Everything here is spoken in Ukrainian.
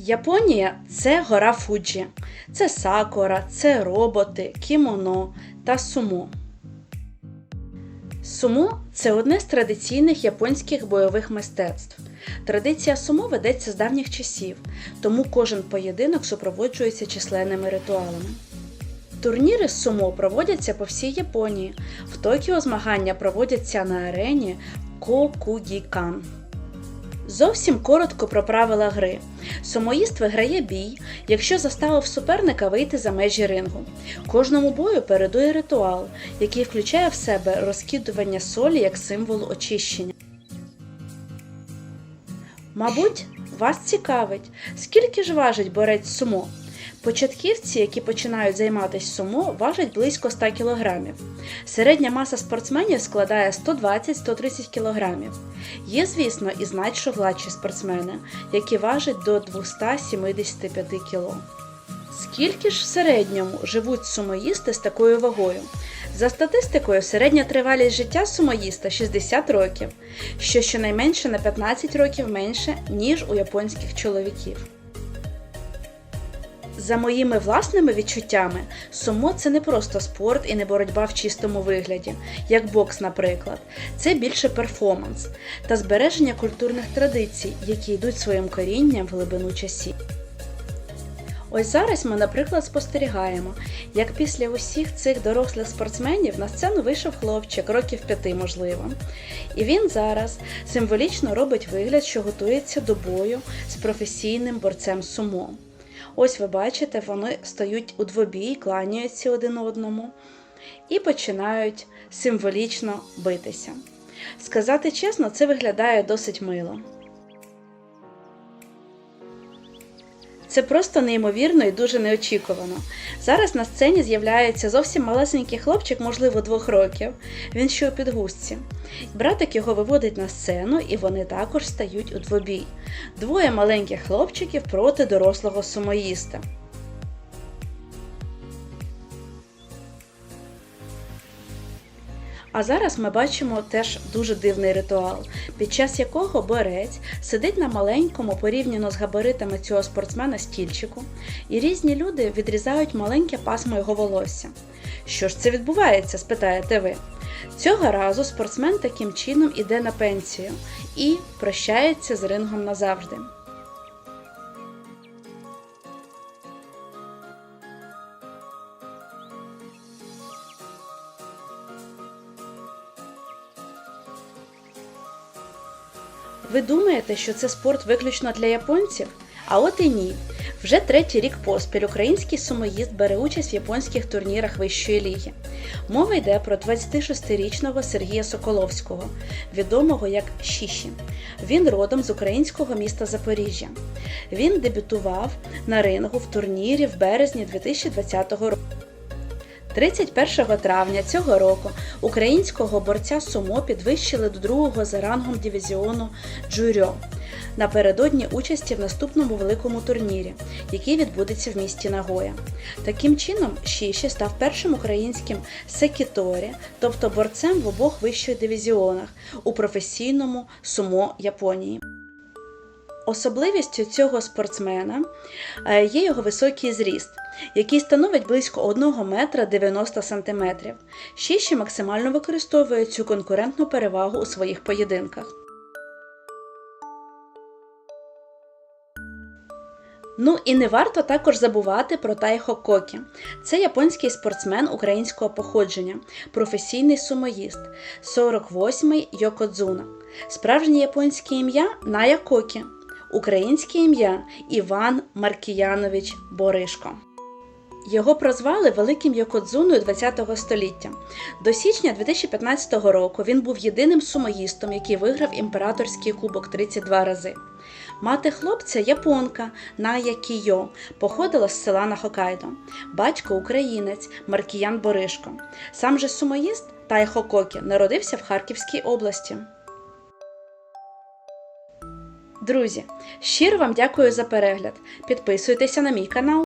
Японія це гора Фуджі, це сакура, це роботи, кімоно та сумо. Сумо це одне з традиційних японських бойових мистецтв. Традиція сумо ведеться з давніх часів, тому кожен поєдинок супроводжується численними ритуалами. Турніри з сумо проводяться по всій Японії. В Токіо змагання проводяться на арені Кокугікан. Зовсім коротко про правила гри. Сумоїст виграє бій, якщо заставив суперника вийти за межі рингу. Кожному бою передує ритуал, який включає в себе розкидування солі як символ очищення. Мабуть, вас цікавить, скільки ж важить борець сумо? Початківці, які починають займатися сумо, важать близько 100 кг. Середня маса спортсменів складає 120-130 кг. Є, звісно, і значно гладші спортсмени, які важать до 275 кг. Скільки ж в середньому живуть сумоїсти з такою вагою? За статистикою, середня тривалість життя сумоїста 60 років, що щонайменше на 15 років менше, ніж у японських чоловіків. За моїми власними відчуттями, сумо це не просто спорт і не боротьба в чистому вигляді, як бокс, наприклад. Це більше перформанс та збереження культурних традицій, які йдуть своїм корінням в глибину часів. Ось зараз ми, наприклад, спостерігаємо, як після усіх цих дорослих спортсменів на сцену вийшов хлопчик, років п'яти, можливо. І він зараз символічно робить вигляд, що готується до бою з професійним борцем сумо. Ось ви бачите, вони стають у двобій, кланяються один одному і починають символічно битися. Сказати чесно, це виглядає досить мило. Це просто неймовірно і дуже неочікувано. Зараз на сцені з'являється зовсім малесенький хлопчик, можливо, двох років. Він ще у підгузці. Братик його виводить на сцену, і вони також стають у двобій. Двоє маленьких хлопчиків проти дорослого сумоїста. А зараз ми бачимо теж дуже дивний ритуал, під час якого борець сидить на маленькому порівняно з габаритами цього спортсмена стільчику, і різні люди відрізають маленьке пасмо його волосся. Що ж це відбувається? спитаєте ви. Цього разу спортсмен таким чином іде на пенсію і прощається з рингом назавжди. Ви думаєте, що це спорт виключно для японців? А от і ні. Вже третій рік поспіль український сумоїст бере участь в японських турнірах вищої ліги. Мова йде про 26-річного Сергія Соколовського, відомого як Шіші. Він родом з українського міста Запоріжжя. Він дебютував на рингу в турнірі в березні 2020 року. 31 травня цього року українського борця сумо підвищили до другого за рангом дивізіону Джурьо напередодні участі в наступному великому турнірі, який відбудеться в місті Нагоя. Таким чином, Шіші став першим українським секіторі, тобто борцем в обох вищих дивізіонах у професійному сумо Японії. Особливістю цього спортсмена е, є його високий зріст, який становить близько 1 метра 90 сантиметрів. Шіші максимально використовує цю конкурентну перевагу у своїх поєдинках. Ну і не варто також забувати про Тайхо Кокі. Це японський спортсмен українського походження, професійний сумоїст, 48-й Йокодзуна. Справжнє японське ім'я Ная Кокі, українське ім'я Іван Маркіянович Боришко. Його прозвали Великим Йокодзуною ХХ століття. До січня 2015 року він був єдиним сумоїстом, який виграв імператорський кубок 32 рази. Мати хлопця японка Ная Кійо, походила з села на Хокайдо. Батько українець Маркіян Боришко. Сам же сумоїст Тайхо Кокі народився в Харківській області. Друзі, щиро вам дякую за перегляд. Підписуйтеся на мій канал.